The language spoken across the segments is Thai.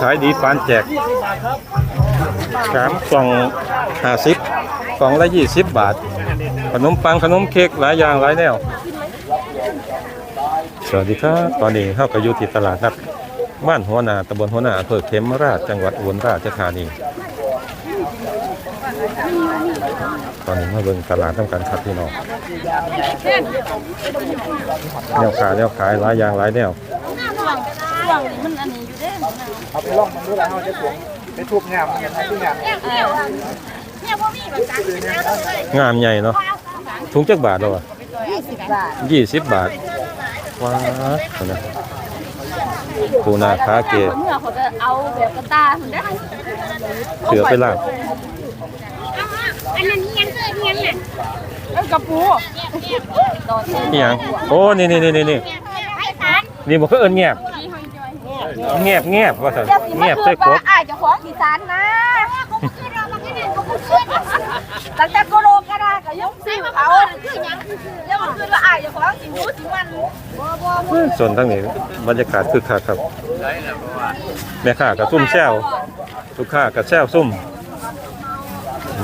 ขายดีปานแจกสามกล่องห้าสิบกล่องละยี่สิบบาท ขนมปังขนมเค้กหลายอย่างหลายแนว สวัสดีครับ ตอนนี้เข้ากับอยู่ที่ตลาดนัดบ้านหัวนาตำบลหัวนาอำเภอเขมราชจังหวัดอุบลราชธานีตอนนี้มาเบิ่งตลาดต้องกันครับพี่น้องแนวขายแนวขายหลายอย่างหลายแนวช่วงนี้มันอันนี้ เอาไปล่องมันดูแล้วเอาจะสวงไปทุบงามกันทุกงามเนี่ยพ่อมีแบบสามสิบแล้วเลยงามใหญ่เนาะถุงจักบาทแล้วอะยี่สิบบาทยี่สิบบาทว้าวนะปูนาคาเกะคนเมื่อเขาจะเอาแบบกระตาเหมือนได้เสือไปลาบอันนั้นยังเกิดยังน่ะเอ้กระปูเส้นนี่หยังโอ้นี่นี่นี่นี่นี่นี่บอกเขาเอินเงียบ เงียบเงียบว่าสันเงียบใส่ครบอ้ายเจ้าของอีสานนะตั้งแต่โกโลก็ได้ก็ยกซิวเอาคือยังยังมันคือว่าอ้ายเจ้าของสิมูสิมันบ่บ่บ่ส่วนทั้งนี้บรรยากาศคึกคักครับแม่ค้ากับซุ่มแซวลูกค้ากับแซวซุ่ม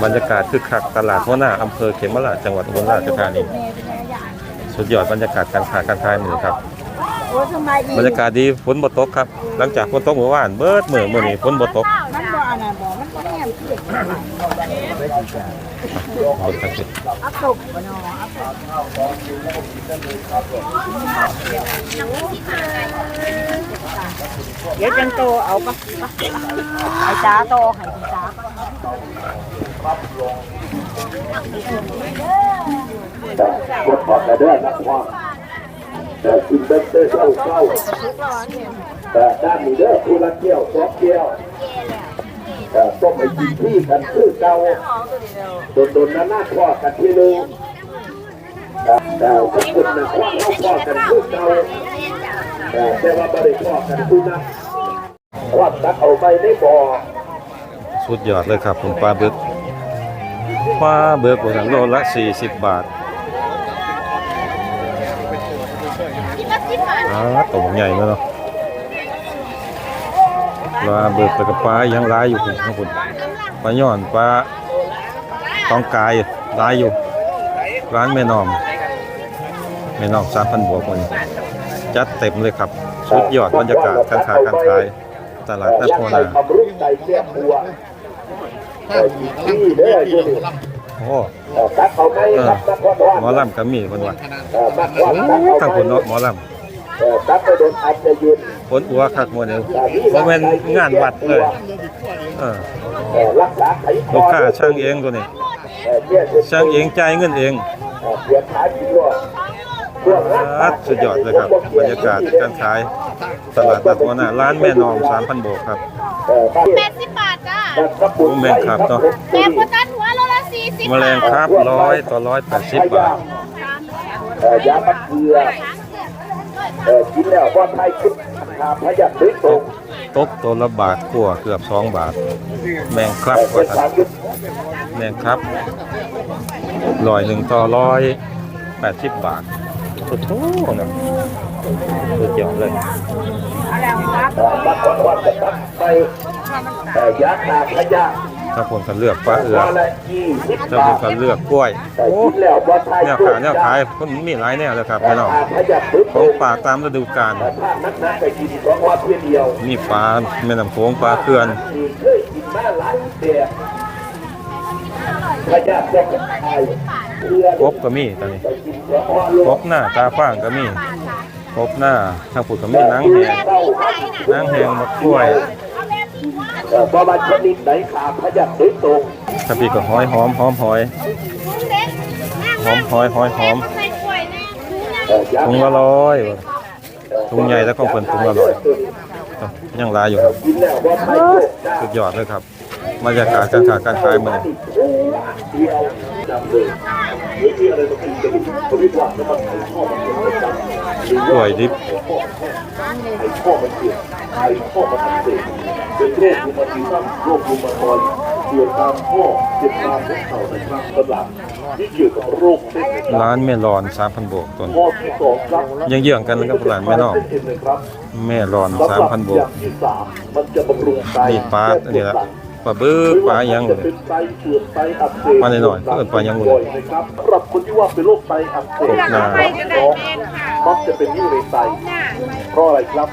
บรรยากาศคึกคักตลาดหัวหน้าอำเภอเขมราชจังหวัดอุบลราชธานีสุดยอดบรรยากาศการค้าการขายมือครับโอ้ทำไมดี บรรยากาศดีฝนบ่ตกครับ หลังจากฝนตกเมื่อวานเบิดมื้อมื้อนี้ฝนบ่ตกมันบ่อันนั้นบ่มันบ่แห้งคือเบิดทั้งสิ้นอัพตกบ่เนาะอัพตกเดี๋ยวจังโตเอาปะไอ้จ้าโตให้พี่จ้าปะกดพอด แต่ความแต่กินเต้เศร้าเข้าแต่ด้านนี้เด้อผู้ละเกี่ยวสองเกี่ยวแต่ต้องไปกินที่กันคือเก่าโดนโดนๆนาหนๆพ่อกันที่นึงแต่แต่ทุกคนนะว่าเขาพ่อกันคือเก่าแต่แต่ว่าบริพ่อกันคือนั้นว่าตักเอาไปได้บ่สุดยอดเลยครับผมปลาเบึกปลาเบึกบนโลละ40บาท ตัวใหญ่เลยเนาะปลาบึกแล้วก็ปลายังหลายอยู่คุณครับคุณปลาย่อนปลาตองกายหลายอยู่ ร้านแม่นอมแม่นอมสามพันบวกคนจัดเต็มเลยครับสุดยอดบรรยากาศการค้าการขายตลาดนัดโพนาความรู้ใจแก้บัวแต่กินที่เด้ออยู่นี่โอ้เอ่อตักเอาไปเออครับตักความร้อนหมอลำก็มีคนว่าเอ่อตักความตักเอาทั้งไปคนเนาะหมอลเอ่อ ตักไปโดนอัดจะยืนำคนอัวคักหมดเลยเพราะเป็นงานวัดเลยเออเอ่อรักษาไขคอลูกค้าช่างเองตัวนี้เอ่อเนี่ยจะช่างเองจ่ายเงินเองเอ่อเสียขายกินด้วยพวกรักษาอ่าสุดยอดเลยครับ บรรยากาศการขายตลาดนัดหัวหน้าร้านแม่นอม3,000โบกครับเอ่อบ้านแปดสิบบาทจ้าบ้านพระบุญโอ้แม่นครับเนาะแม่คนตันหัวโลละสี่สิบแมลงครับร้อยต่อร้อยแปดสิบบาทเอ่อยาบัดเกลือ เอ่อกินแล้วว่าไทยคิดหาพยักด้วยตกตกตัวละบาทกว่าเกือบสองบาท แมงครับเอ่อก็เป็นทัสานรยุทธแมงครับร้อยหนึ่งต่อร้อยแปดสิบบาทโอ้โหนะสุดยอดเลยบัดก่อนว่าจะตัดไปเอ่อยาขาพยาถ้าผมก็เลือกปลาเอือว่าละยี่สิบถ้าผบามทก็เลือกกล้วยแต่โอ้คิดแล้วว่าไทยแนวขายแนวขายคนมีหลายแนวเลยครับพี่น้องพยักด้วยขตองกฝากตามฤดูกาลแต่ถ้านักนักไปกินสองวันเพียงเดียวมีปลาแม่น้ำโขงปลาเขื่อนมีเคยกินมาหลายแบบพยักจะไทยเพื่อนกบก็มีตอนนี้ไปกินสองวันกบหน้าตาฟ้างก็มีกบหน้าทางผุดก็มีหนังแหงเต้าหนังแหงมะกล้วย เอ่อประมาณชนิดไหนขาพยักด้วยตรงถ้าพี่ก็หอยหอมหอมหอยหอมหอยหอยหอมเอ่อยาถุงละร้อยถุงใหญ่แล้วก็เป็นถุงละร้อยอ้าวยังหลายอยู่ครับกินแล้วว่าไทยโลกได้สุดยอดเลยครับบรรยากาศการขายการขายมันเดียวจำเลย ไม่มีอะไรมากินจะมีคนที่ว่าจะมาไข่ข้อมันเกิดจำกล้วยดิบไข่ข้อมันเกิดไข่ข้อมันเกิดเป็นโรครูมาติซัมโรครูมาตอยด์เกี่ยวตามข้อเจ็บตามหัวเข่าในครั้งกำลังที่เกี่ยวกับโรคเส้นเอ็นร้านแม่รอน3,000บวกต้นข้อที่สองครับยังเยื่องกันกับร้านแม่นอกเส้นเอ็นนะครับแม่รอนสำหรับ3,000บอวกย่างที่สามมันจะบำรุงไตนี่ปลาอันนี้ละปลาบึกปลายังเลยเป็นไตเสื่อมไตอักเสบปลาหน่อยๆเออปลายังบ่อยสำหรับคนที่ว่าเป็นโรคไตอักเสบหน้า มักจะเป็นนิ้วในไตเพราะอะไรครับ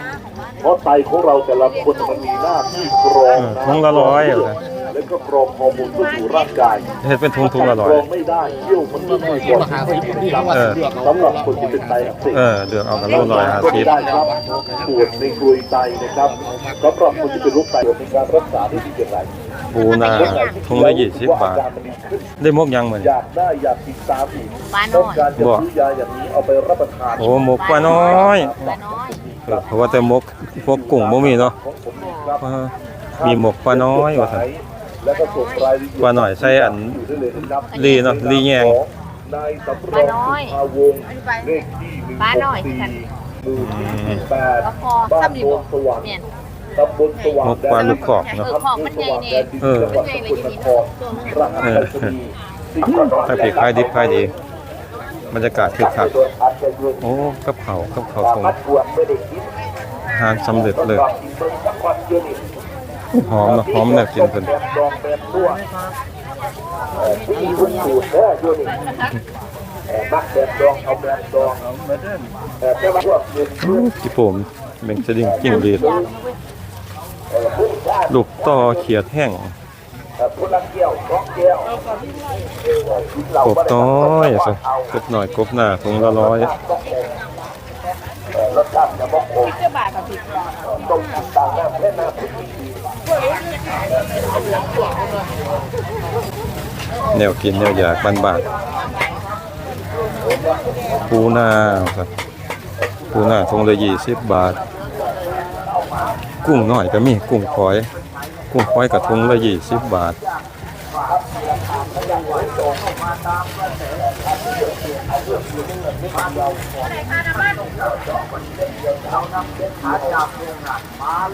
เพราะไตของเราแต่ละคนมันมีหน้าที่กรองเออถุงละร้อยเหรอแล้วก็กรองฮอร์โมนเข้าสู่ร่างกายเฮ็ดเป็นทุงทุงละร้อยกรองไม่ได้เยี่ยวมันไม่ได้ก่อนครับเออสำหรับคนที่เป็นไตอักเสบเออเดือกเอากันโลร้อยห้าก็สิบได้ครับปวดในกรวยไตนะครับสำหรับคนที่เป็นโรคไตในการรักษาได้ดีอย่างไร ปูนาทุงละยี่สิบบาท ได้มกยังเหมือนอยากได้อยากติดตามอีกปลาน้อยต้องการจะซื้อยาอย่างนี้เอาไปรับประทานโอ้หมกปลาน้อยปลาน้อยเออเพราะว่าแต่หมกพวกกุ้งบ่มีเนาะของผมเองครับเออมีหมกปลาน้อยว่าซั่นแล้วก็ส่งรายละเอียดปลาน้อยใส่อันอยู่ได้เลยนะครับลีเนาะลีแยงนายสำรองสุภาวงศ์เลขที่หนึ่งปลาน้อยสี่กันหมู่ที่แปดก็พอบ้านซ้ำดีโนบ่นสว่างเนี่ย ตำบลสว่างหมกปลาลูกกอกเนาะเออของมันใหญ่เนี่ยเออจังหวัดสกลนครรหัสไปรษณีย์สี่ถ้าปีกขายดิบขายดีบรรยากาศคึกคักโอ้กับเขาวกับเขาวทงมัดบวชไม่ได้คิดอาหารสำเร็จเลยสำหรับกินเบิ่งสักวันเดียวนี่หอมเนาะหอมแนวกินเพิ่นแบบดองแบบตัวเอ่อที่มีทุกสูตรเด้ออยู่นี่เอ่อมักแบบดองเอาแบบดองเอ่อแต่ว่าพวกเงินพื้นที่ผมเบ่งสดิ้งจิ้งหรีดเอ่อพื้นชาติ ลูกต่อเขียดแห้งเอ่อพุทธแก้วสองแก้วเอ่อกินเหล้ากบน้อยสิกบหน่อยกบหน้าถุงละร้อยเอ่อรสชาติจะบอกผมต้มต่างๆน้ำแค่น้ำแนวกินแนวอยากบ้านบานปูนาครับปูนาทงละยี่สิบบาท กุ้งน้อยก็มีกุ้งฝอย กุ้งฝอยกับทงละยี่สิบบาท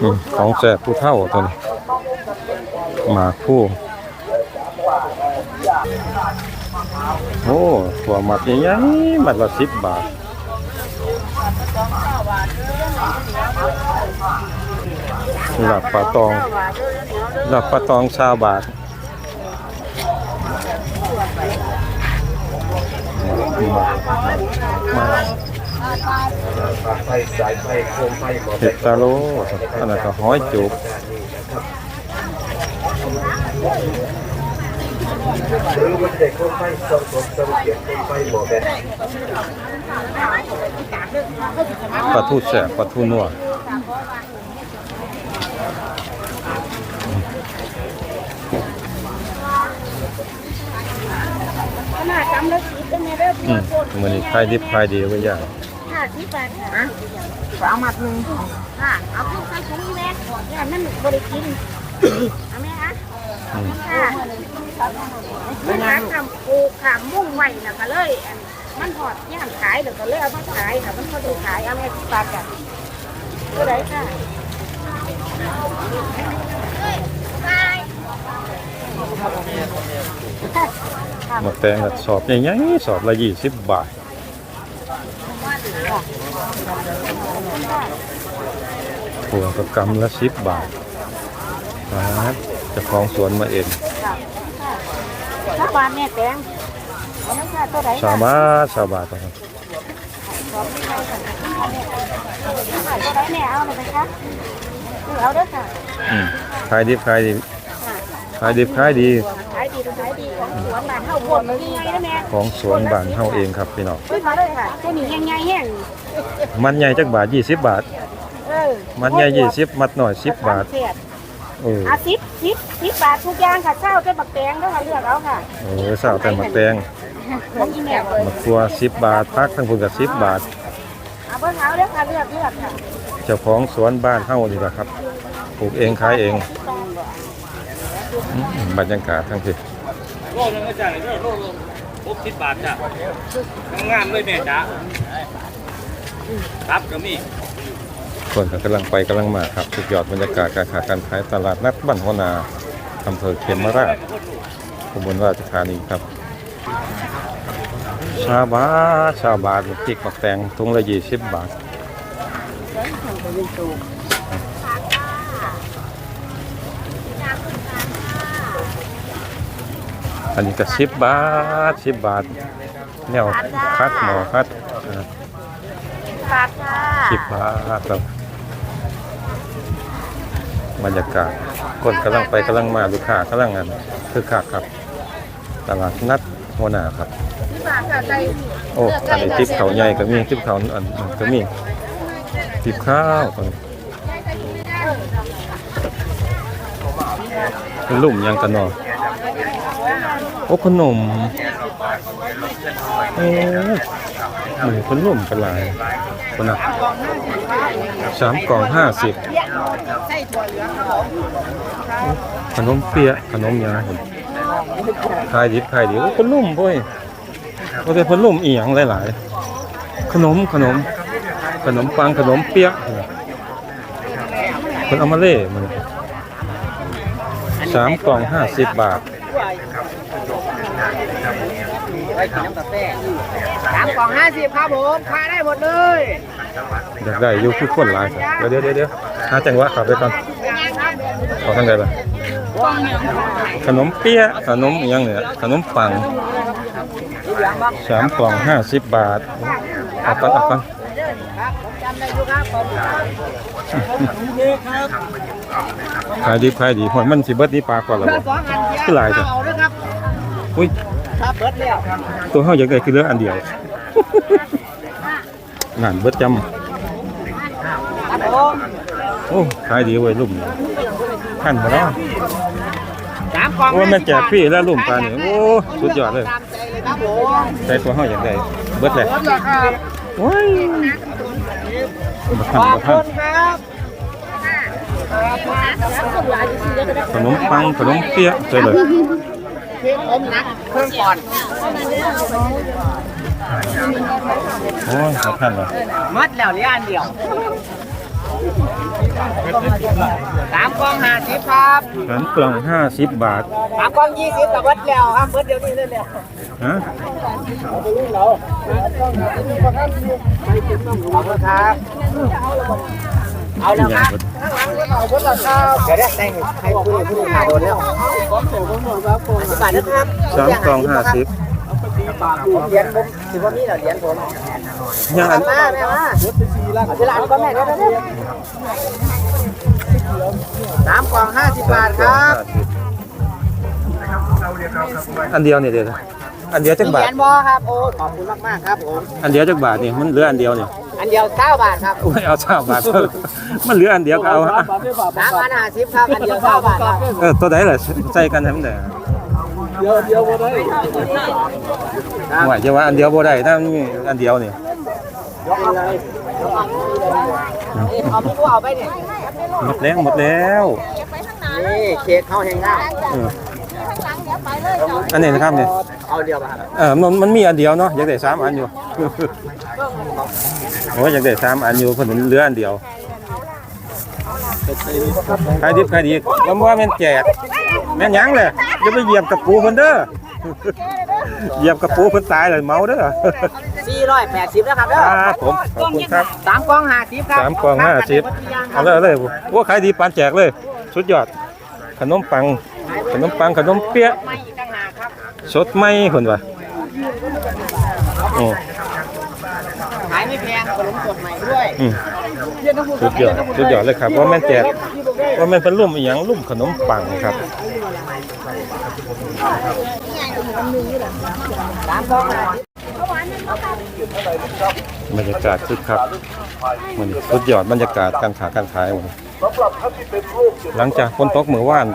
อของแสบผู้เท่าตัวนี้หมาคู่ โอ้ถั่วหมักใหญ่ๆมัดละสิบบาท หลับปลาตองหลับปลาตองชาวบาทมาไฟสายไฟโคมไฟหมดเห็ดตาโลอันนั้นก็ห้อยจุกหรือมันเด็กคมไฟสองสองสองเกียรโคมไฟหมดแบบปลาทูแสบปลาทูนัว ขนาดจำแล้วสีเป็นไงเด้ออืมมันนี้ขายดิบขายดีไว้อย่างห้าสิบบาทค่ะเอามัดหนึ่งค่ะเอาพวกใส่ถุงแม่ก่อย่างนั้นบริกินเอาไหมคะอืมค่ะมันร้านทำปูขามมุ่งไว้นะก็เลย มันหอดย่างขายเดี๋ยวก็เลยเอามาขายค่ะมันพอดีขายเอาแม่สิบบาทจ้ะเท่าไหรค่ะไป หมดแตงก็สอบใหญ่ๆสอบละยี่สิบบาทหัวกับกำละสิบบาทครับเจะของสวนมาเองสักบาทแม่แตงเอาไม่ใช่เท่าไหรสามบาทสามบาทครับเท่าไหรแม่เอาเลยไหมคะเอาเด้อค่ะอืมขายดิบขายดี ขายดิบขายดี ขายดีขายดีของสวนบ้านเฮาบนนี่ไงนะแม่ของสวนบ้านเฮาเองครับพี่น้องขึ้นมาเลยค่ะตัวนี้ยังไงแห้งมันใหญ่จักบาทยี่สิบบาท เออมันใหญ่ยี่สิบมัดหน่อยสิบบาทเสียดเอออาสิบสิบสิบบาททุกอย่างค่ะเช้าเป็นบักแตงแล้วค่ะเลือกเอาค่ะเออสาวแต่หมักแตงของอีแม่เลยหมักตัวสิบบาทพักทั้งพุ่นกับสิบบาท เอาเบิ่งเอาเด้อค่ะเลือกเลือกค่ะเจ้าของสวนบ้านเฮานี่แหละครับปลูกเองขายเองอืมบ รรยากาศทั้งที่โลนึงก็จ่ายเด้อโลนึงหกสิบบาทจ้ะงามๆเลยแม่จ๋าครับก็มีคนก็กำลังไปกำลังมาครับสุดยอดบรรยากาศการค้าการขายตลาดนัดบ้านหัวนาอำเภอเขมราชอุบลราชธานีครับ ชาบาทชาบาทพริกหมักแตงถุงละยี่สิบบาท อันนี้ก็สิบบาทสิบบาทแนวคัดหมอคัดอ่าบาทค่ะสิบบาทครับบรรยากาศคนกำลังไปกำลังมาลูกค้ากำลังงานคือคักครับ ตลาดนัดหัวหน้าครับที่บาทค่ะใจโอ้อันนี้ทิปเขาใหญ่ก็มีทิปเขาอันอันก็มีทิปข้าวก็มีเป็นลุ่มยังกันเนาะ โอ้ขนมโอ้เหมือนขนมกันหลายคนน่ะสามกล่องห้าสิบขนมเปี๊ยะขนมยาเห็นขายดิบขายดีโอ้ขนมพ่อยก็เป็นขนมอีหยังหลายๆ ขนมขนม ขนมปังขนมเปี๊ยะคนเอามาเล่มัน สามกล่องห้าสิบบาทสามกล่องห้าสิบครับผมขายได้หมดเลยอยากได้อยู่คือคนหลายครับเดี๋ยวเดี๋ยวเดี๋ยวหาจังหวะขับไปก่อนขอทางใดล่ะขนมเปี๊ยะขนมอีหยังเนี่ยขนมปังสามกล่องห้าสิบบาทเอาก่อนเอาก่อนจำได้อยู่ครับผม ขายดีขายดีหอยมันสิเบิดนี้ปลาก่อนแล้วบ่สองอันเดียวคือหลายจ้ะเอาด้วยครับอุ้ยครับเบิดแล้วตัวเฮาอยากได้คือเหลืออันเดียวนั่นเบิดจำครับผมโอ้ขายดีเว้ยลุ่มนี่ท่านบ่เนาะสามกล่องโอ้แม่นแจกฟรีแล้วลุ่มปลานี่โอ้สุดยอดเลยตามใจเลยครับผมใจตัวเฮาอยากได้เบิดเลยเบิดแล้วครับโอ้ยบ่ขทันอบบ่ทัคุนณครับ ขนมปังขนมเปี๊ยะใช่เลยเค้กผมนักเครื่องก่อนโอ้ยบ่ทันแล้วมัดแล้วเหลืออันเดียวสามกล่องห้าสิบครับขันกล่อง50บาทสามกล่องยี่สิบกับเบิดแล้วครับเบิดเดี๋ยวนี้เลยแล้วฮะขอบคุณครับ เอาแล้วครับเอาคนละครับเดี๋ยวได้แต่งให้ผู้ผู้มาโดนแล้วบาทนะครับสามกล่อง50เหรียญผมถือว่านี่เหรอเหรียญผมยังอันมาแม่มาเอาทีละอันก็แม่ได้ได้สามกล่องห้าสิบบาทครับอันเดียวนี่เด้ออันเดียวจักเหบาทรียญบอครับโอ้ขอบคุณมากๆครับผมอันเดียวจักบาทนี่มันเหลืออันเดียวนี่ อันเดียวเก้าบาทครับโอ้ยเอา3บาทมันเหลืออันเดียวก็เอาอะสามพันห้าสิบครับอันเดียวเก้าบาทครับเออตัวใดล่ะใส่กันให้มันได้เดียวเดียวบ่ได้ว่าจะว่าอันเดียวบ่ได้ถ้ามันมีอันเดียวนี่เอาไม่รู้เอาไปเนี่ยหมดแล้วหมดแล้วนี่เค้กเข้าแห้ง ได้เอออันนี้นะครับเนี่ยเอาเดียวป่ะครับเออมันมันมีอันเดียวเนาะอยากได้สามอันอยู่ โอ้ยอยากได้สามอันอยู่เพราะมันเหลืออันเดียวขายดิบขายดีแล้วว่าแม่นแจกแม่นหยังเลยอย่าไปเหยียบกับปูเพิ่นเด้อเหยียบกับปูเพิ่นตายเลยเมาเด้อสี่ร้อยแปดสิบนะครับเด้คอรับผมขอบคุณครับสามกล่องห้าสิบครับสามกล่องห้าสิบเอาเลยเอาเลยว่าขายดีปานแจกเลย สุดยอดขนมปัง ขนมปังขนมเปี๊ยะสดไหมคนวะโอ้ขายไม่แพงขนมสดใหม่ด้วยสุดยอดสุดยอดเลยครับว่าแม่แจกว่าแม่เป็นรุ่มอีหยังรุ่มขนมปังครับบรรยากาศคึกคักมันสุดยอดบรรยากาศการขาการขายวันนี้หลังจากฝนตกเมื่อวาน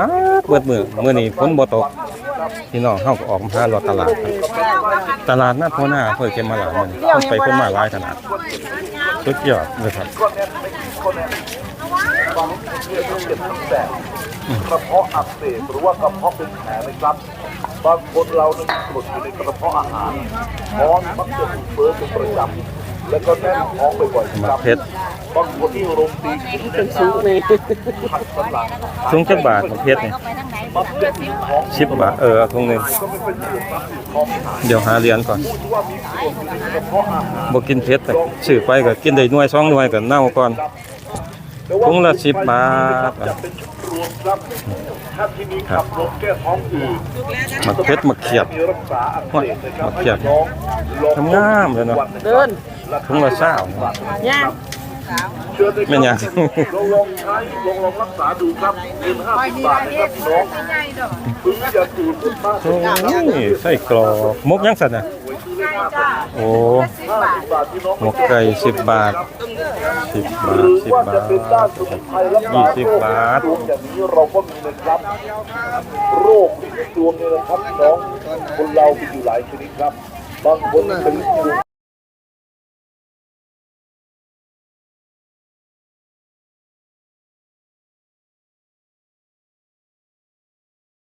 อ้าเปิดมือเมื่อนี้ฝนบ่ตกพี่น้องเฮาก็ออกมาหารอตลาดครับตลาดนัดหัวหน้าเพิ่นเก็บมาหลายมื้อนี้คนไปคนมาหลายขนาดสุดยอดเลยครับกระเพาะอักเสบหรือว่ากระเพาะเป็นแผลนะครับบางคนเราเนี่ยกรดอยู่ในกระเพาะอาหารท้องมักจะอืดเฟ้อเป็นประจำ แล้วก็แน่นท้องบ่อยๆหคมัรักบเพชรบางคนที่ลมตีกินเป็นซุปเลยผัดสลัดถุงจักบาทหมักเพชรนี่มักจะกินท้องสิบบาทเออเอาถุงหนึงก็ไม่เป็นสูตรนะท้องหายเดี๋ยวหาเหรียญก่อนพูดว่ามีส่วนในกระเพาะอาหารบ่กินเผ็ดแต่ซื้อไปก็กินได้หน่วยสองหน่วยก็เน่าก่อนถุงละ10บาทจะเป็นชุดรวมครับถ้าที่มีขับลมแก้ท้องอืดหมักเพชรหมักเขียดมีรักษาอักเสบนะครับหมักเขียดให้น้องลองทำงามเลยเนาะเดิน ถุงละเศร้าย่างเชื่อได้ครับแม่นยังลองลองใช้ลองลองรักษาดูครับเงินห้าสิบบาทนะครับพี่น้องใหญ่ดอกถึงจะตื่นขึ้นมากโอ้ยไส้กรอกมกยังสั่นน่ะใหญ่จ้าโอ้สิบบาทบาทพี่น้องหมกไก่10บาท10บาหทรือ10ว่าบาจะเป็นด้านทสมุนไพรรักษายี่สิบโรคบาทดวงอย่างนี้เราก็มีนะครับ โรคที่ดวงเนี่ยนะครับพี่น้องคนเรามีอยู่หลายชนิดครับ บางคนเป็นดวง